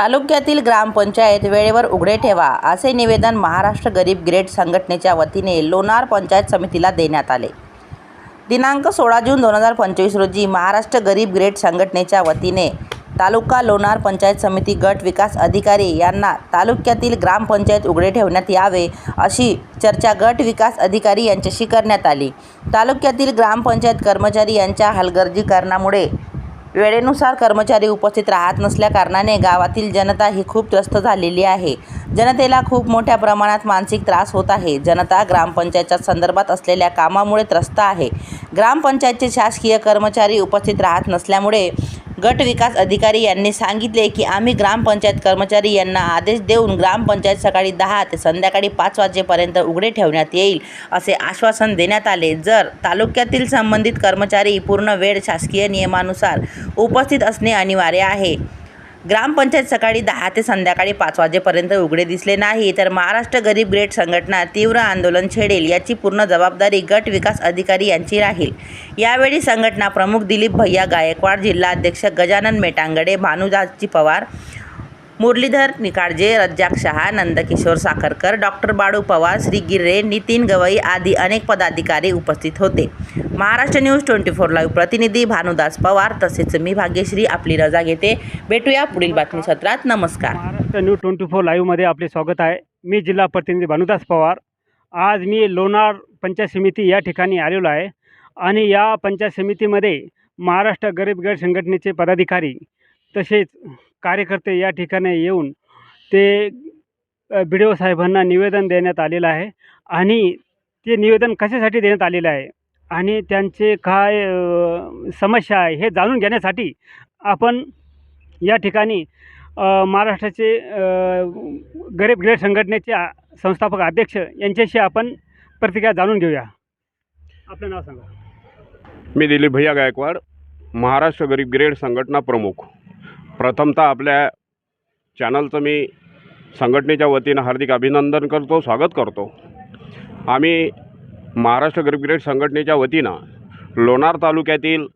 तालुक्यातील ग्रामपंचायत वेळेवर उघडे ठेवा असे निवेदन महाराष्ट्र गरीब ग्रेड संघटनेच्या वतीने लोणार पंचायत समितीला देण्यात आले. दिनांक सोळा जून दोन हजार पंचवीस रोजी महाराष्ट्र गरीब ग्रेड संघटनेच्या वतीने तालुका लोणार पंचायत समिती गट विकास अधिकारी यांना तालुक्यातील ग्रामपंचायत उघडे ठेवण्यात यावे अशी चर्चा गट विकास अधिकारी यांच्याशी करण्यात आली. तालुक्यातील ग्रामपंचायत कर्मचारी यांच्या हलगर्जीकरणामुळे वेळेनुसार कर्मचारी उपस्थित राहत नसल्याकारणाने गावातील जनता ही खूप त्रस्त झालेली आहे. जनतेला खूप मोठ्या प्रमाणात मानसिक त्रास होत आहे. जनता ग्रामपंचायतच्या संदर्भात असलेल्या कामामुळे त्रस्त आहे. ग्रामपंचायतचे शासकीय कर्मचारी उपस्थित राहत नसल्यामुळे गट विकास अधिकारी यांनी सांगितले की आम्ही ग्रामपंचायत कर्मचारी यांना आदेश देऊन ग्रामपंचायत सकाळी दहा ते संध्याकाळी पाच वाजेपर्यंत उघडे ठेवण्यात येईल असे आश्वासन देण्यात आले. जर तालुक्यातील संबंधित कर्मचारी पूर्ण वेळ शासकीय नियमानुसार उपस्थित असणे अनिवार्य आहे. ग्रामपंचायत सकाळी दहा ते संध्याकाळी पाच वाजेपर्यंत उघडे दिसले नाही तर महाराष्ट्र गरीब ग्रेड संघटना तीव्र आंदोलन छेडेल याची पूर्ण जबाबदारी गट विकास अधिकारी यांची राहील. यावेळी संघटना प्रमुख दिलीप भैया गायकवाड जिल्हाध्यक्ष गजानन मेटांगडे भानुदासजी पवार मुरलीधर निकाळजे रज्जाक शहा नंदकिशोर साखरकर डॉक्टर बाळू पवार श्री गिर्रे नितीन गवई आदी अनेक पदाधिकारी उपस्थित होते. Maharashtra news twenty four live प्रतिनिधी भानुदास पवार तसेच मी भाग्यश्री आपली रजा घेते. भेटूया पुढील बातमी सत्रात. नमस्कार. महाराष्ट्र न्यूज ट्वेंटी फोर लाईव्हमध्ये आपले स्वागत आहे. मी जिल्हा प्रतिनिधी भानुदास पवार. आज मी लोणार पंचायत समिती या ठिकाणी आलेलो आहे आणि या पंचायत समितीमध्ये महाराष्ट्र गरीब गैर संघटनेचे पदाधिकारी तसेच कार्यकर्ते या ठिकाणी येऊन ते बी डी ओ साहेबांना निवेदन देण्यात आलेलं आहे आणि ते निवेदन कशासाठी देण्यात आलेलं आहे आणि त्यांचे काय समस्या आहे हे जाणून घेण्यासाठी आपण या ठिकाणी महाराष्ट्राचे गरीब ग्रेड संघटनेचे संस्थापक अध्यक्ष यांच्याशी आपण प्रतिक्रिया जाणून घेऊया. आपलं नाव सांगा. मी दिलीप भैया गायकवाड महाराष्ट्र गरीब ग्रेड संघटना प्रमुख. प्रथमतः आपल्या चॅनलचं मी संघटनेच्या वतीनं हार्दिक अभिनंदन करतो स्वागत करतो. आम्ही महाराष्ट्र ग्रेड संघटनेच्या वतीनं लोणार तालुक्यातील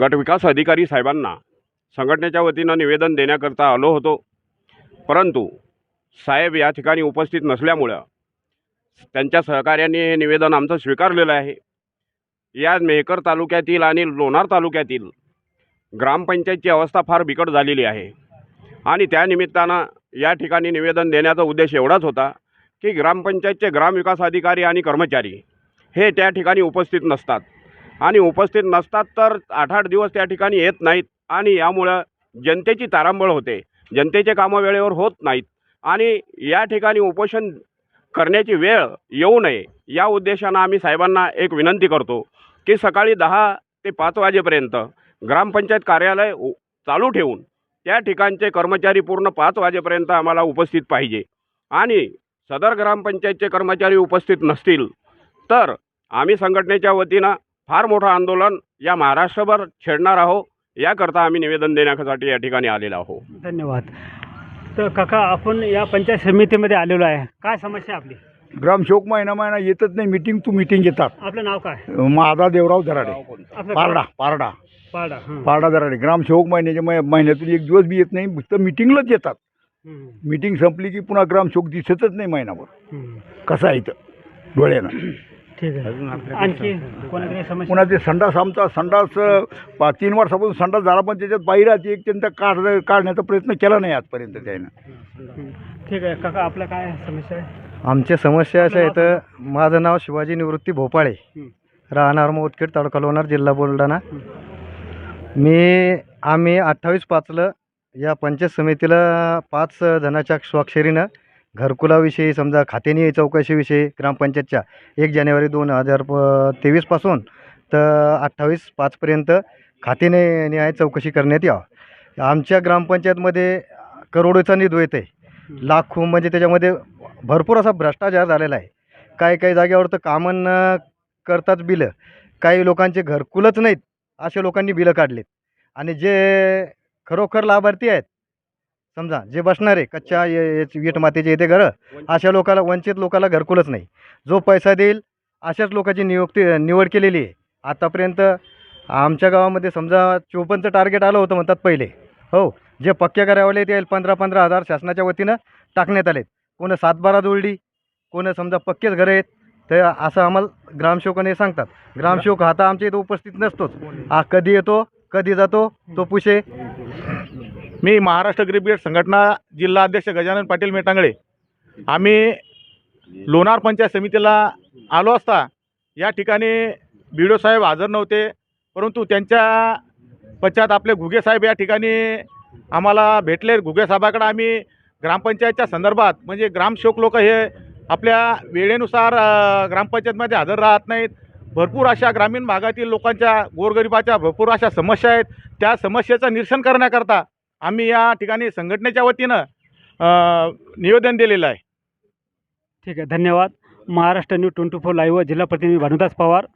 गटविकास अधिकारी साहेबांना संघटनेच्या वतीनं निवेदन देण्याकरता आलो होतो. परंतु साहेब या ठिकाणी उपस्थित नसल्यामुळं त्यांच्या सहकार्याने हे निवेदन आमचं स्वीकारलेलं आहे. या मेहकर तालुक्यातील आणि लोणार तालुक्यातील ग्रामपंचायतची अवस्था फार बिकट झालेली आहे. आणि त्यानिमित्तानं या ठिकाणी निवेदन देण्याचा उद्देश एवढाच होता की ग्रामपंचायतचे ग्रामविकास अधिकारी आणि कर्मचारी हे त्या ठिकाणी उपस्थित नसतात. आणि उपस्थित नसतात तर आठ आठ दिवस त्या ठिकाणी येत नाहीत आणि यामुळं जनतेची तारांबळ होते. जनतेचे कामं वेळेवर होत नाहीत. आणि या ठिकाणी उपोषण करण्याची वेळ येऊ नये या उद्देशानं आम्ही साहेबांना एक विनंती करतो की सकाळी दहा ते पाच वाजेपर्यंत ग्रामपंचायत कार्यालय चालू ठेवून त्या ठिकाणचे कर्मचारी पूर्ण पाच वाजेपर्यंत आम्हाला उपस्थित पाहिजे. आणि सदर ग्रामपंचायतचे कर्मचारी उपस्थित नसतील तर आम्ही संघटनेच्या वतीनं फार मोठं आंदोलन या महाराष्ट्रभर छेडणार आहोत. याकरता आम्ही निवेदन देण्यासाठी या ठिकाणी आलेलो आहोत. धन्यवाद. तर काका आपण या पंचायत समितीमध्ये आलेलो आहे. काय समस्या आहे आपली? ग्रामसेवक महिना महिना येतच नाही. मिटिंग टू मिटिंग येतात. आपलं नाव काय? माझा देवराव दराडे. आपलं पारडा पारडा. पारडा हं. पारडा दराडे ग्रामसेवक महिन्याच्या मै- महिन्यातून एक दिवस बी येत नाही फक्त मिटिंगलाच येतात. हं, मिटिंग संपली की पुन्हा ग्रामसेवक दिसतच नाही महिनाभर. हं. कसं आहे इथं? डोळ्यानं. ठीक आहे. आणखी कोणाकडे समस्या? पुन्हा ते संडास आमचा संडास अं, पा- तीन वर्षापासून संडास झाला पण त्याच्यात बाहेरच एक त्यांचा काढ काढण्याचा प्रयत्न केला नाही आजपर्यंत त्यानं. हं. ठीक आहे काका आपलं काय समस्या आहे? आमच्या समस्या अशा आहेत माझं नाव शिवाजी निवृत्ती भोपाळे. हं. राहणार मुदखेड तालुका लोणार जिल्हा बुलढाणा. हं. मी आम्ही अठ्ठावीस पाचलं या पंचायत समितीला पाच जणाच्या स्वाक्षरीनं घरकुलाविषयी समजा खातेनी चौकशीविषयी ग्रामपंचायतच्या एक जानेवारी दोन हजार प तेवीसपासून तर अठ्ठावीस पाचपर्यंत खातेने न्याय चौकशी करण्यात यावं. आमच्या ग्रामपंचायतमध्ये करोडोचा निधी येते लाखो म्हणजे त्याच्यामध्ये भरपूर असा भ्रष्टाचार झालेला आहे. काही काही जागेवर तर कामं न करताच बिलं. काही लोकांचे घरकुलच नाहीत. अशा लोकांनी बिलं काढलीत. आणि जे खरोखर लाभार्थी आहेत समजा जे बसणारे कच्च्या वीट मातीचे येते घरं अशा लोकाला वंचित लोकाला घरकुलच नाही. जो पैसा देईल अशाच लोकांची नियुक्ती निवड केलेली आहे. आतापर्यंत आमच्या गावामध्ये समजा चोपन्नचं टार्गेट आलं होतं म्हणतात पहिले. हो जे पक्के करावाले ते पंधरा पंधरा हजार शासनाच्या वतीनं टाकण्यात आलेत. कोणं सातबारा जोडली कोणं समजा पक्केच घरं आहेत तर असं आम्हाला ग्रामसेवकाने सांगतात. ग्रामसेवक हा तर आमच्या इथं उपस्थित नसतोच. हा कधी येतो कधी जातो तो पुशे. मी महाराष्ट्र गरीब संघटना जिल्हा अध्यक्ष गजानन पाटील मेटांगळे. आम्ही लोणार पंचायत समितीला आलो असता या ठिकाणी बी साहेब हजर नव्हते परंतु त्यांच्या पश्चात आपले घुगे साहेब या ठिकाणी आम्हाला भेटले. घुगे साहेबाकडे आम्ही ग्रामपंचायतच्या संदर्भात म्हणजे ग्रामसेवक लोक हे आपल्या वेळेनुसार ग्रामपंचायतमध्ये हजर राहत नाहीत. भरपूर अशा ग्रामीण भागातील लोकांच्या गोरगरिबाच्या भरपूर अशा समस्या आहेत. त्या समस्येचं निरसन करण्याकरता आम्ही या ठिकाणी संघटनेच्या वतीनं निवेदन दिलेलं आहे. ठीक आहे धन्यवाद. Maharashtra news twenty four live जिल्हा प्रतिनिधी भानुदास पवार.